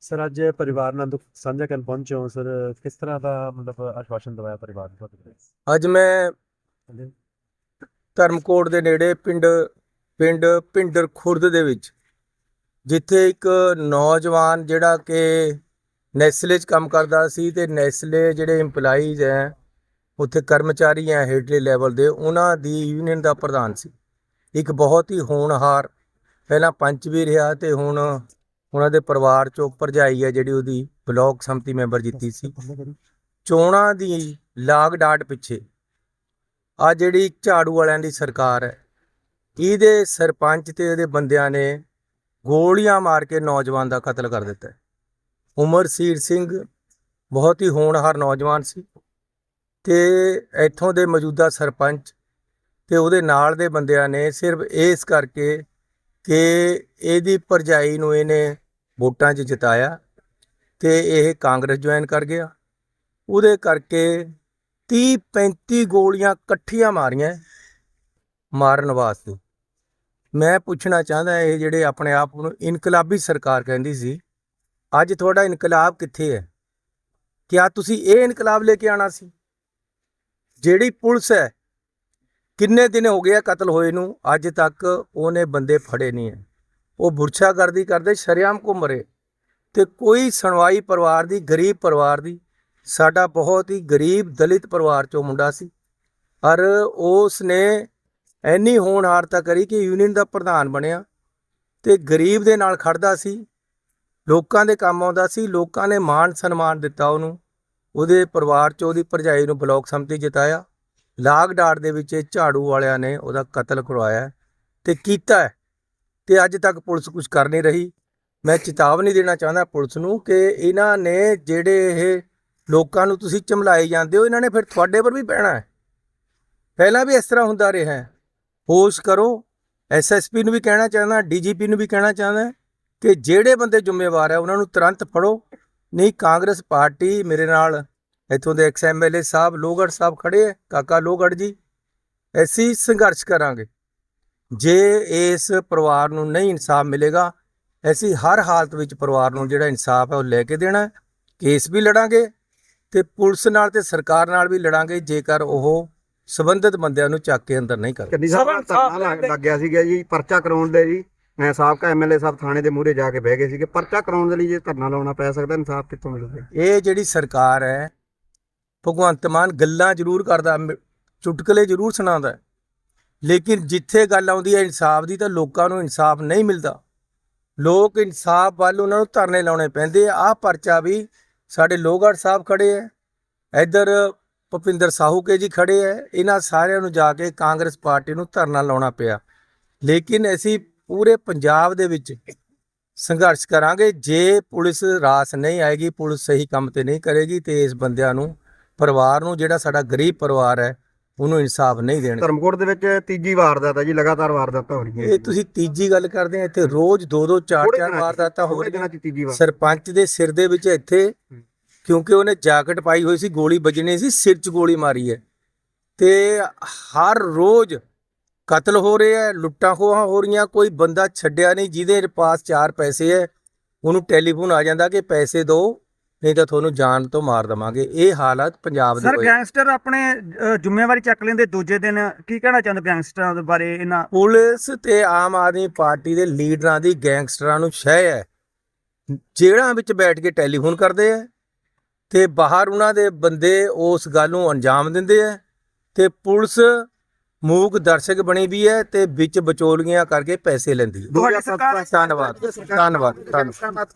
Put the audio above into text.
Sir ਅੱਜ ਪਰਿਵਾਰ ਨਾਲ ਦੁੱਖ ਸਾਂਝਾ ਕਰਨ ਪਹੁੰਚੇ ਹੋ ਸਰ ਕਿਸ ਤਰ੍ਹਾਂ ਦਾ ਮਤਲਬ ਆਸ਼ਵਾਸਨ ਦਵਾਇਆ ਪਰਿਵਾਰ ਨੂੰ ਤੁਹਾਡੇ? ਅੱਜ ਮੈਂ। ਧਰਮਕੋਟ ਦੇ ਨੇੜੇ ਪਿੰਡ ਪਿੰਡ ਪਿੰਡਰ ਖੁਰਦ ਦੇ ਵਿੱਚ ਜਿੱਥੇ ਇੱਕ ਨੌਜਵਾਨ ਜਿਹੜਾ ਕਿ ਨੈਸਲੇ 'ਚ ਕੰਮ ਕਰਦਾ ਸੀ ਤੇ ਨੈਸਲੇ ਜਿਹੜੇ EMPLOYEES ਹੈ ਉੱਥੇ ਕਰਮਚਾਰੀ ਹੈ ਹੇਠਲੇ ਲੈਵਲ ਦੇ ਉਹਨਾਂ ਦੀ ਯੂਨੀਅਨ ਦਾ ਪ੍ਰਧਾਨ ਸੀ ਇੱਕ ਬਹੁਤ ਹੀ ਹੋਣਹਾਰ ਪਹਿਲਾਂ ਪੰਚ ਵੀ ਰਿਹਾ ਤੇ ਹੁਣ ਉਹਨਾਂ ਦੇ ਪਰਿਵਾਰ ਚੋਂ ਭਰਜਾਈ ਹੈ ਜਿਹੜੀ ਉਹਦੀ ਬਲਾਕ ਸੰਮਤੀ ਮੈਂਬਰ ਜਿੱਤੀ ਸੀ। ਚੋਣਾਂ ਦੀ ਲਾਗ ਡਾਟ ਪਿੱਛੇ ਆ ਜਿਹੜੀ ਝਾੜੂ ਵਾਲਿਆਂ ਦੀ ਸਰਕਾਰ ਹੈ, ਇਹਦੇ ਸਰਪੰਚ ਤੇ ਇਹਦੇ ਬੰਦਿਆਂ ਨੇ ਗੋਲੀਆਂ ਮਾਰ ਕੇ ਨੌਜਵਾਨ ਦਾ ਕਤਲ ਕਰ ਦਿੱਤਾ ਉਮਰ ਸੀਰ ਸਿੰਘ ਬਹੁਤ ਹੀ ਹੋਣਹਾਰ ਨੌਜਵਾਨ ਸੀ ਤੇ ਇੱਥੋਂ ਦੇ ਮੌਜੂਦਾ ਸਰਪੰਚ ਤੇ ਉਹਦੇ ਨਾਲ ਦੇ ਬੰਦਿਆਂ ਨੇ ਸਿਰਫ ਇਸ ਕਰਕੇ ਕਿ ਇਹਦੀ ਭਰਜਾਈ ਨੂੰ ਇਹਨੇ ਵੋਟਾਂ 'ਚ ਜਿਤਾਇਆ ਤੇ ਇਹ ਕਾਂਗਰਸ ਜੁਆਇਨ ਕਰ ਗਿਆ। ਉਹਦੇ ਕਰਕੇ 30 35 ਗੋਲੀਆਂ ਇਕੱਠੀਆਂ ਮਾਰੀਆਂ ਮਾਰਨ ਵਾਸਤੇ। ਮੈਂ ਪੁੱਛਣਾ ਚਾਹੁੰਦਾ, ਇਹ ਜਿਹੜੇ ਆਪਣੇ ਆਪ ਨੂੰ ਇਨਕਲਾਬੀ ਸਰਕਾਰ ਕਹਿੰਦੀ ਸੀ, ਅੱਜ ਤੁਹਾਡਾ ਇਨਕਲਾਬ ਕਿੱਥੇ ਹੈ? ਕਿਆ ਤੁਸੀਂ ਇਹ ਇਨਕਲਾਬ ਲੈ ਕੇ ਆਣਾ ਸੀ? ਜਿਹੜੀ ਪੁਲਿਸ ਹੈ, ਕਿੰਨੇ ਦਿਨ ਹੋ ਗਏ ਕਤਲ ਹੋਏ ਨੂੰ, ਅੱਜ ਤੱਕ ਉਹਨੇ ਬੰਦੇ ਫੜੇ ਨਹੀਂ ਹੈ। ਉਹ ਬੁਰਛਾਗਰਦੀ ਕਰਦੇ, ਸ਼ਰੇਆਮ ਘੁੰਮ ਰਹੇ ਤੇ ਕੋਈ ਸੁਣਵਾਈ ਪਰਿਵਾਰ ਦੀ, ਗਰੀਬ ਪਰਿਵਾਰ ਦੀ, ਸਾਡਾ ਬਹੁਤ ਹੀ ਗਰੀਬ, ਦਲਿਤ ਪਰਿਵਾਰ ਚੋਂ ਮੁੰਡਾ ਸੀ। ਔਰ ਉਸ ਨੇ ਐਨੀ ਹੋਣਹਾਰਤਾ ਕਰੀ ਕਿ ਯੂਨੀਅਨ ਦਾ ਪ੍ਰਧਾਨ ਬਣਿਆ ਤੇ ਗਰੀਬ ਦੇ ਨਾਲ ਖੜਦਾ ਸੀ, ਲੋਕਾਂ ਦੇ ਕੰਮ ਆਉਂਦਾ ਸੀ, ਲੋਕਾਂ ਨੇ ਮਾਣ ਸਨਮਾਨ ਦਿੱਤਾ ਉਹਨੂੰ। ਉਹਦੇ ਪਰਿਵਾਰ 'ਚੋਂ ਉਹਦੀ ਭਰਜਾਈ ਨੂੰ ਬਲਾਕ ਸੰਮਤੀ ਜਿਤਾਇਆ। ਲਾਗ ਡਾਟ ਦੇ ਵਿੱਚ ਇਹ ਝਾੜੂ ਵਾਲਿਆਂ ਨੇ ਉਹਦਾ ਕਤਲ ਕਰਵਾਇਆ ਹੈ ਤੇ ਕੀਤਾ ਤੇ ਅੱਜ ਤੱਕ ਪੁਲਿਸ ਕੁਝ ਕਰ ਨਹੀਂ ਰਹੀ। ਮੈਂ ਚੇਤਾਵਨੀ ਦੇਣਾ ਚਾਹੁੰਦਾ ਪੁਲਿਸ ਨੂੰ ਕਿ ਇਹਨਾਂ ਨੇ ਜਿਹੜੇ ਇਹ ਲੋਕਾਂ ਨੂੰ ਤੁਸੀਂ ਚਮਲਾਈ ਜਾਂਦੇ ਹੋ, ਇਹਨਾਂ ਨੇ ਫਿਰ ਤੁਹਾਡੇ ਪਰ ਵੀ ਪੈਣਾ ਹੈ। ਪਹਿਲਾਂ ਵੀ ਇਸ ਤਰ੍ਹਾਂ ਹੁੰਦਾ ਰਿਹਾ ਹੈ। ਹੋਸ਼ ਕਰੋ। ਐਸਐਸਪੀ ਨੂੰ ਵੀ ਕਹਿਣਾ ਚਾਹੁੰਦਾ ਡੀਜੀਪੀ ਨੂੰ ਵੀ ਕਹਿਣਾ ਚਾਹੁੰਦਾ ਕਿ ਜਿਹੜੇ ਬੰਦੇ ਜ਼ਿੰਮੇਵਾਰ ਹੈ, ਉਹਨਾਂ ਨੂੰ ਤੁਰੰਤ ਫੜੋ। ਨਹੀਂ, ਕਾਂਗਰਸ ਪਾਰਟੀ ਮੇਰੇ ਨਾਲ ਇੱਥੋਂ ਦੇ ਐਕਸ ਐਮਐਲਏ ਸਾਹਿਬ, ਲੋਹਗੜ੍ਹ ਸਾਹਿਬ ਖੜੇ ਹੈ। ਕਾਕਾ ਲੋਹਗੜ੍ਹ ਜੀ, ਅਸੀਂ ਸੰਘਰਸ਼ ਕਰਾਂਗੇ। ਜੇ ਇਸ ਪਰਿਵਾਰ ਨੂੰ ਨਹੀਂ ਇਨਸਾਫ ਮਿਲੇਗਾ ਅਸੀਂ ਹਰ ਹਾਲਤ ਵਿੱਚ ਪਰਿਵਾਰ ਨੂੰ ਜਿਹੜਾ ਇਨਸਾਫ ਹੈ ਉਹ ਲੈ ਕੇ ਦੇਣਾ ਹੈ। ਕੇਸ ਵੀ ਲੜਾਂਗੇ ਤੇ ਪੁਲਿਸ ਨਾਲ ਤੇ ਸਰਕਾਰ ਨਾਲ ਵੀ ਲੜਾਂਗੇ ਜੇਕਰ ਉਹ ਸਬੰਧਿਤ ਬੰਦਿਆਂ ਨੂੰ ਚੱਕ ਕੇ ਅੰਦਰ ਨਹੀਂ ਕਰਦੇ ਧਰਨਾ ਲੱਗ ਗਿਆ ਸੀਗਾ ਜੀ ਪਰਚਾ ਕਰਾਉਣ ਦੇ ਜੀ ਮੈਂ ਸਾਬਕਾ ਐਮਐਲਏ ਸਾਹਿਬ ਥਾਣੇ ਦੇ ਮੂਹਰੇ ਜਾ ਕੇ ਬਹਿ ਗਏ ਸੀਗੇ ਪਰਚਾ ਕਰਾਉਣ ਦੇ ਲਈ ਜੇ ਧਰਨਾ ਲਾਉਣਾ ਪੈ ਸਕਦਾ ਇਨਸਾਫ ਕਿੱਥੋਂ ਮਿਲੂਗਾ ਇਹ ਜਿਹੜੀ ਸਰਕਾਰ ਹੈ ਭਗਵੰਤ ਮਾਨ ਗੱਲਾਂ ਜ਼ਰੂਰ ਕਰਦਾ ਚੁਟਕਲੇ ਜ਼ਰੂਰ ਸੁਣਾਉਂਦਾ। ਲੇਕਿਨ ਜਿੱਥੇ ਗੱਲ ਆਉਂਦੀ ਹੈ ਇਨਸਾਫ ਦੀ ਤਾਂ ਲੋਕਾਂ ਨੂੰ ਇਨਸਾਫ ਨਹੀਂ ਮਿਲਦਾ। ਲੋਕ ਇਨਸਾਫ ਵੱਲ ਉਹਨਾਂ ਨੂੰ ਧਰਨੇ ਲਾਉਣੇ ਪੈਂਦੇ ਆ। ਆਹ ਪਰਚਾ ਵੀ ਸਾਡੇ ਲੋਹਗੜ੍ਹ ਸਾਹਿਬ ਖੜੇ ਹੈ। ਇੱਧਰ ਭੁਪਿੰਦਰ ਸਾਹੂ ਕੇ ਜੀ ਖੜੇ ਹੈ। ਇਹਨਾਂ ਸਾਰਿਆਂ ਨੂੰ ਜਾ ਕੇ ਕਾਂਗਰਸ ਪਾਰਟੀ ਨੂੰ ਧਰਨਾ ਲਾਉਣਾ ਪਿਆ। ਲੇਕਿਨ ਅਸੀਂ ਪੂਰੇ ਪੰਜਾਬ ਦੇ ਵਿੱਚ ਸੰਘਰਸ਼ ਕਰਾਂਗੇ। ਜੇ ਪੁਲਿਸ ਰਾਸ ਨਹੀਂ ਆਏਗੀ, ਪੁਲਿਸ ਸਹੀ ਕੰਮ ਤੇ ਨਹੀਂ ਕਰੇਗੀ ਤੇ ਇਸ ਬੰਦਿਆਂ ਨੂੰ, ਪਰਿਵਾਰ ਨੂੰ, ਜਿਹੜਾ ਸਾਡਾ ਗਰੀਬ ਪਰਿਵਾਰ ਹੈ ਉਹਨੂੰ ਇਨਸਾਫ ਨਹੀਂ ਦੇਣਗੇ ਧਰਮਕੋਟ ਦੇ ਵਿੱਚ ਤੀਜੀ ਵਾਰਦਾਤ ਹੈ ਜੀ ਲਗਾਤਾਰ ਵਾਰਦਾਤਾਂ ਹੋ ਰਹੀਆਂ ਇਹ ਤੁਸੀਂ ਤੀਜੀ ਗੱਲ ਕਰਦੇ ਆ ਇੱਥੇ ਰੋਜ਼ ਦੋ ਦੋ ਚਾਰ ਚਾਰ ਵਾਰਦਾਤਾਂ ਹੋ ਰਹੀਆਂ। ਸਰਪੰਚ ਦੇ ਸਿਰ ਦੇ ਵਿੱਚ ਇੱਥੇ ਕਿਉਂਕਿ ਉਹਨੇ ਜਾਕਟ ਪਾਈ ਹੋਈ ਸੀ ਗੋਲੀ ਵੱਜਣੀ ਸੀ ਸਿਰ 'ਚ ਗੋਲੀ ਮਾਰੀ ਹੈ। ਤੇ ਹਰ ਰੋਜ਼ ਕਤਲ ਹੋ ਰਹੇ ਹੈ ਲੁੱਟਾਂ ਖੋਹਾਂ ਹੋ ਰਹੀਆਂ ਕੋਈ ਬੰਦਾ ਛੱਡਿਆ ਨਹੀਂ ਜਿਹਦੇ ਪਾਸ ਚਾਰ ਪੈਸੇ ਹੈ ਉਹਨੂੰ ਟੈਲੀਫੋਨ ਆ ਜਾਂਦਾ ਕਿ ਪੈਸੇ ਦਿਓ। ਨਹੀਂ ਤਾਂ ਤੁਹਾਨੂੰ ਜਾਨ ਤੋਂ ਮਾਰ ਦਵਾਂਗੇ। ਇਹ ਹਾਲਾਤ ਪੰਜਾਬ ਦੇ ਸਰ ਹੋਏ। ਗੈਂਗਸਟਰ ਆਪਣੇ ਅ, ਜ਼ਿੰਮੇਵਾਰੀ ਚੱਕ ਲੈਂਦੇ ਦੂਜੇ ਦਿਨ। ਕੀ ਕਹਿਣਾ ਚਾਹੁੰਦੇ ਗੈਂਗਸਟਰਾਂ ਦੇ ਬਾਰੇ ਇਹਨਾਂ? ਪੁਲਿਸ ਤੇ ਆਮ ਆਦਮੀ ਪਾਰਟੀ ਦੇ ਲੀਡਰਾਂ ਦੀ ਗੈਂਗਸਟਰਾਂ ਨੂੰ ਸ਼ਹਿ ਹੈ। ਜੇਲ੍ਹਾਂ ਵਿੱਚ ਬੈਠ ਕੇ ਟੈਲੀਫੋਨ ਕਰਦੇ ਆ ਤੇ ਬਾਹਰ ਉਹਨਾਂ ਦੇ ਬੰਦੇ ਉਸ ਗੱਲ ਨੂੰ ਅੰਜਾਮ ਦਿੰਦੇ ਆ ਤੇ ਪੁਲਿਸ ਮੂਕ ਦਰਸ਼ਕ ਬਣੀ ਵੀ ਹੈ ਤੇ ਵਿੱਚ ਵਿਚੋਲੀਆਂ ਕਰਕੇ ਪੈਸੇ ਲੈਂਦੀ ਹੈ। ਤੁਹਾਡੀ ਸਰਕਾਰ- ਧੰਨਵਾਦ। ਧੰਨਵਾਦ। ਧੰਨਵਾਦ।